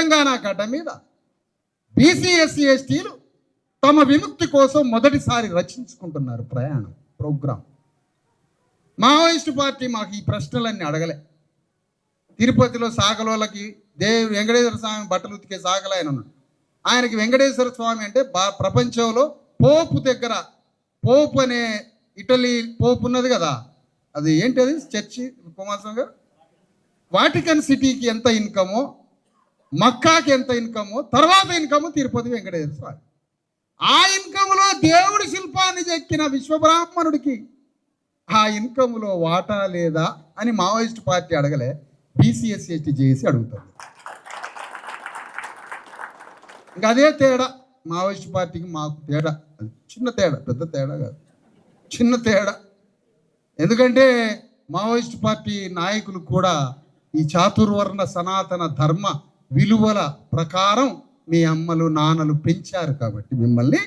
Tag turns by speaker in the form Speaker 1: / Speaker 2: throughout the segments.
Speaker 1: తెలంగాణ గడ్డ మీద BC SC ఎస్టీలు తమ విముక్తి కోసం మొదటిసారి రచించుకుంటున్నారు ప్రయాణం ప్రోగ్రాం. మావోయిస్టు పార్టీ మాకు ఈ ప్రశ్నలన్నీ అడగలే. తిరుపతిలో సాగలోళ్ళకి దేవి వెంకటేశ్వర స్వామి బట్టలు ఉతికే సాగలు ఆయన ఉన్నాడు. ఆయనకి వెంకటేశ్వర స్వామి అంటే బా ప్రపంచంలో పోపు దగ్గర పోపు అనే ఇటలీ పోపు ఉన్నది కదా అది ఏంటి అది చర్చి కుమారస్వామి గారు? వాటికన్ సిటీకి ఎంత ఇన్కమో మక్కాకి ఎంత ఇన్కమ్ తర్వాత ఇన్కమ్ తిరుపతి వెంకటేశ్వర స్వామి. ఆ ఇన్కమ్లో దేవుడి శిల్పాన్ని చెక్కిన విశ్వబ్రాహ్మణుడికి ఆ ఇన్కమ్లో వాటా లేదా అని మావోయిస్ట్ పార్టీ అడగలే బీసీఎస్ ఎస్టీ చేసి అడుగుతుంది. ఇంకా అదే తేడా మావోయిస్ట్ పార్టీకి మాకు తేడా. అది చిన్న తేడా పెద్ద తేడా కాదు. చిన్న తేడా. ఎందుకంటే మావోయిస్ట్ పార్టీ నాయకులు కూడా ఈ చాతుర్వర్ణ సనాతన ధర్మ విలువల ప్రకారం మీ అమ్మలు నాన్నలు పెంచారు కాబట్టి మిమ్మల్ని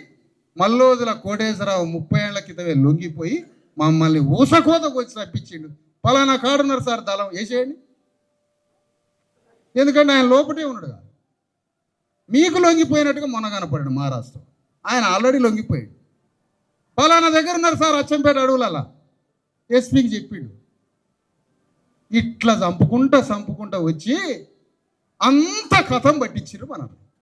Speaker 1: మల్లోదుల కోటేశ్వరరావు ముప్పై ఏళ్ళ క్రితమే లొంగిపోయి మమ్మల్ని ఊసకోతకు వచ్చి రప్పించిండు. పలానా కాడున్నారు సార్ దళం వేసేయండి. ఎందుకంటే ఆయన లోపటే ఉన్నాడు కదా. మీకు లొంగిపోయినట్టుగా మొన్న కనపడాడు మహారాష్ట్ర ఆయన ఆల్రెడీ లొంగిపోయాడు. పలానా దగ్గర ఉన్నారు సార్ అచ్చంపేట అడవులలా ఎస్పీకి చెప్పిండు. ఇట్లా చంపుకుంటా చంపుకుంటా వచ్చి అంత కథం పట్టించారు మనం